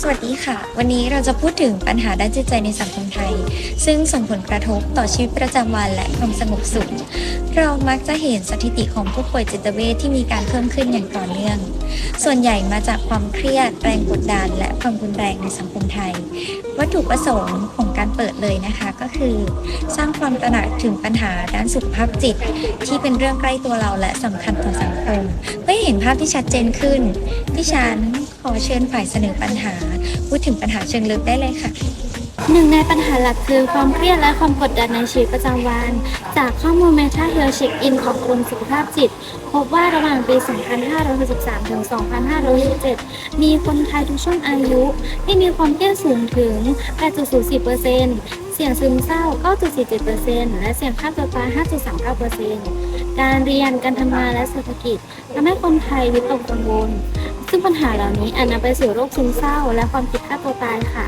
สวัสดีค่ะ วันนี้เราจะพูดถึงปัญหาด้านจิตใจในสังคมไทย ซึ่งส่งผลกระทบต่อชีวิตประจำวันและความสงบสุข เรามักจะเห็นสถิติของผู้ป่วยจิตเวชที่มีการเพิ่มขึ้นอย่างต่อเนื่อง ส่วนใหญ่มาจากความเครียดแรงกดดัน และความรุนแรงในสังคมไทย วัตถุประสงค์ของการเปิดเลยนะคะก็คือ สร้างความตระหนักถึงปัญหาด้านสุขภาพจิต ที่เป็นเรื่องใกล้ตัวเราและสำคัญต่อสังคมเพื่อเห็นภาพที่ชัดเจนขึ้นดิฉัน อเชิญฝ่ายเสนอปัญหา พูดถึงปัญหาเชิงลึกได้เลยค่ะ หนึ่งในปัญหาหลักคือความเครียดและความกดดันในชีวิตประจำวัน จากข้อมูล Meta Health Check-in ของกรมสุขภาพจิต พบว่าระหว่างปี 2563 ถึง 2567 มีคนไทยทุกช่วงอายุ ที่มีความเครียดสูงถึง 8.04%เสี่ยงซึมเศร้า 9.47%และเสี่ยงฆ่าตัวตาย 5.39%การเรียน การทำงานและเศรษฐกิจทำให้คนไทยวิตกกังวล ซึ่งปัญหาเหล่านี้อาจนำไปสู่โรคซึมเศร้า และความคิดฆ่าตัวตายค่ะ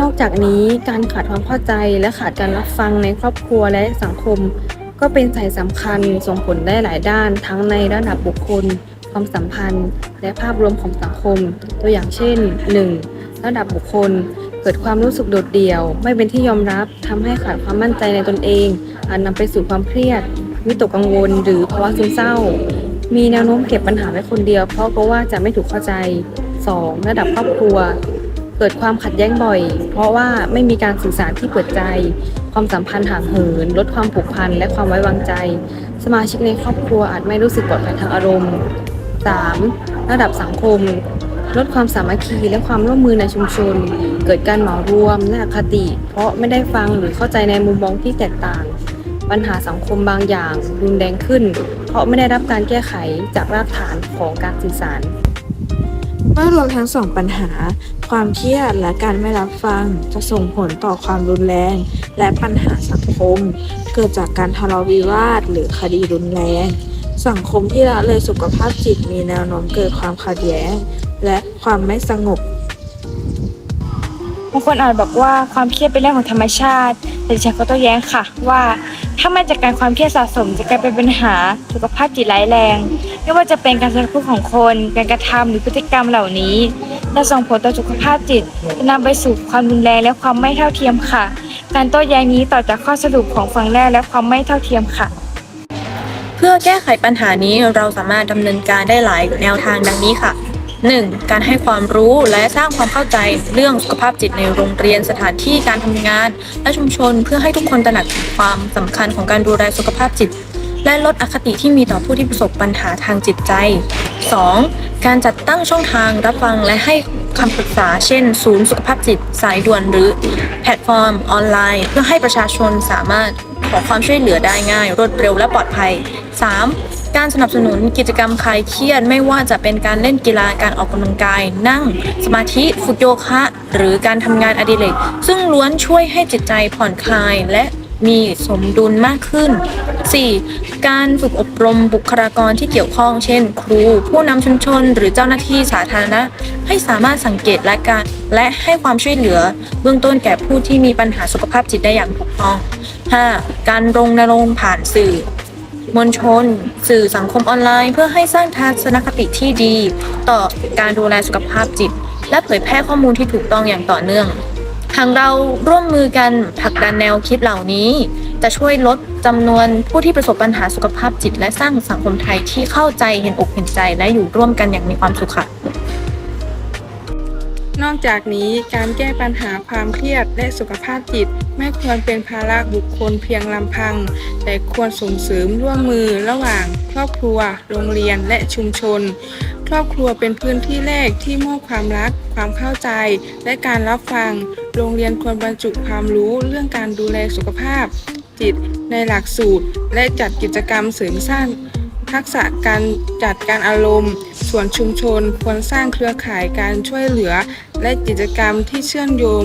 นอกจากนี้การขาดความเข้าใจและขาดการรับฟังในครอบครัวและสังคม ก็เป็นสายสำคัญส่งผลได้หลายด้าน ทั้งในระดับบุคคล ความสัมพันธ์ และภาพรวมของสังคม ตัวอย่างเช่น 1. ระดับบุคคล เกิดความรู้สึกโดดเดี่ยว ไม่เป็นที่ยอมรับทำให้ขาดความมั่นใจในตนเองอาจนำไปสู่ความเครียดวิตกกังวล หรือภาวะซึมเศร้า มีแนวโน้มเก็บปัญหาไว้คนเดียว เพราะกลัวว่าจะไม่ถูกเข้าใจ 2. ระดับครอบครัว เกิดความขัดแย้งบ่อย เพราะว่าไม่มีการสื่อสารที่เปิดใจ ความสัมพันธ์ห่างเหิน ลดความผูกพันและความไว้วางใจ สมาชิกในครอบครัวอาจไม่รู้สึกปลอดภัยทางอารมณ์ 3. ระดับสังคม ลดความสามัคคีและความร่วมมือในชุมชน เกิดการเหมารวมและอคติ เพราะไม่ได้ฟังหรือเข้าใจในมุมมองที่แตกต่าง ปัญหาสังคมบางอย่างรุนแรงขึ้น เพราะไม่ได้รับการแก้ไขจากรากฐานของการสื่อสารเมื่อรวมทั้งสองปัญหา ความเครียดและการไม่รับฟังจะส่งผลต่อความรุนแรง และปัญหาสังคม เกิดจากการทะเลาะวิวาทหรือคดีรุนแรง สังคมที่ละเลยสุขภาพจิตมีแนวโน้มเกิดความขัดแย้ง และความไม่สงบบางคนอาจบอกว่าความเครียดเป็นเรื่องของธรรมชาติแต่ ดิฉันก็ต้องแย้งค่ะ ว่าถ้ามาจากการความเครียดสะสมจะกลายเป็นปัญหาสุขภาพจิตร้ายแรง ไม่ว่าจะเป็นการสดงพูดของคน การกระทำหรือพฤติกรรมเหล่านี้จะส่งผลต่อสุขภาพจิตจะนำไปสู่ความรุนแรงและความไม่เท่าเทียมค่ะ การโต้แย้งนี้ต่อจากข้อสรุปของฝั่งแรกและความไม่เท่าเทียมค่ะ เพื่อแก้ไขปัญหานี้เราสามารถดำเนินการได้หลายแนวทางดังนี้ค่ะ 1. การให้ความรู้และสร้างความเข้าใจเรื่องสุขภาพจิตในโรงเรียนสถานที่การทำงาน และชุมชนเพื่อให้ทุกคนตระหนักถึงความสำคัญของการดูแลสุขภาพจิต และลดอคติที่มีต่อผู้ที่ประสบปัญหาทางจิตใจ 2. การจัดตั้งช่องทางรับฟังและให้คำปรึกษา เช่น ศูนย์สุขภาพจิต สายด่วนหรือแพลตฟอร์มออนไลน์ เพื่อให้ประชาชนสามารถขอความช่วยเหลือได้ง่าย รวดเร็วและปลอดภัย 3. การสนับสนุนกิจกรรมคลายเครียด ไม่ว่าจะเป็นการเล่นกีฬาการออกกำลังกาย นั่ง สมาธิฝึกโยคะ หรือการทำงานอดิเรกซึ่งล้วนช่วยให้จิตใจผ่อนคลายและมีสมดุลมากขึ้น 4. การฝึกอบรมบุคลากรที่เกี่ยวข้อง เช่น ครู ผู้นำชุมชน หรือเจ้าหน้าที่สาธารณะ ให้สามารถสังเกตและการและให้ความช่วยเหลือ เบื้องต้นแก่ผู้ที่มีปัญหาสุขภาพจิตได้อย่างถูกต้อง 5. การรณรงผ่านสื่อ มวลชน สื่อสังคมออนไลน์ เพื่อให้สร้างทัศนคติที่ดี ต่อการดูแลสุขภาพจิต และเผยแพร่ข้อมูลที่ถูกต้องอย่างต่อเนื่องหากเราร่วมมือกันผลักดันแนวคิดเหล่านี้ จะช่วยลดจำนวนผู้ที่ประสบปัญหาสุขภาพจิต และสร้างสังคมไทยที่เข้าใจเห็นอกเห็นใจและอยู่ร่วมกันอย่างมีความสุขค่ะ นอกจากนี้การแก้ปัญหาความเครียดและสุขภาพจิต ไม่ควรเป็นภาระบุคคลเพียงลำพัง แต่ควรส่งเสริมร่วมมือระหว่าง ครอบครัว โรงเรียนและชุมชน ครอบครัวเป็นพื้นที่แรกที่มอบความรัก ความเข้าใจ และการรับฟัง โรงเรียนควรบรรจุความรู้เรื่องการดูแลสุขภาพ จิตในหลักสูตร และจัดกิจกรรมเสริมสร้างทักษะการจัดการอารมณ์ ส่วนชุมชนควรสร้างเครือข่ายการช่วยเหลือ และกิจกรรมที่เชื่อมโยง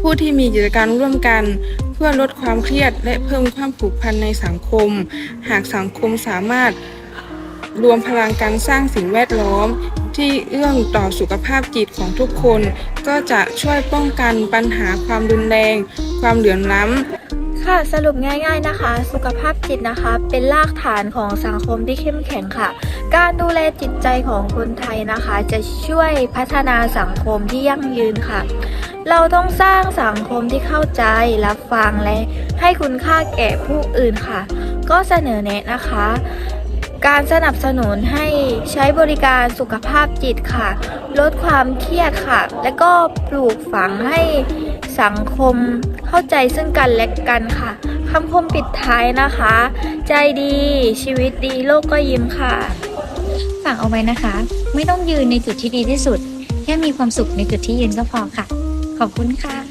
ผู้ที่มีกิจกรรมร่วมกัน เพื่อลดความเครียดและเพิ่มความผูกพันในสังคม หากสังคมสามารถรวมพลังการสร้างสิ่งแวดล้อม ที่เอื้องต่อสุขภาพจิตของทุกคน ก็จะช่วยป้องกันปัญหาความรุนแรง ความเหลื่อมล้ำ ค่ะสรุปง่าย ๆนะคะ สุขภาพจิตนะคะ เป็นรากฐานของสังคมที่เข้มแข็งค่ะ การดูแลจิตใจของคนไทยนะคะ จะช่วยพัฒนาสังคมที่ยั่งยืนค่ะ เราต้องสร้างสังคมที่เข้าใจรับฟังและให้คุณค่าแก่ผู้อื่นค่ะ ก็เสนอแนะนะคะ การสนับสนุนให้ใช้บริการสุขภาพจิตค่ะ ลดความเครียดค่ะ และก็ปลูกฝังให้สังคมเข้าใจซึ่งกันและกันค่ะคำคมปิดท้ายนะคะ ใจดีชีวิตดีโลกก็ยิ้มค่ะฝากเอาไว้นะคะ ไม่ต้องยืนในจุดที่ดีที่สุด แค่มีความสุขในจุดที่ยืนก็พอค่ะ ขอบคุณค่ะ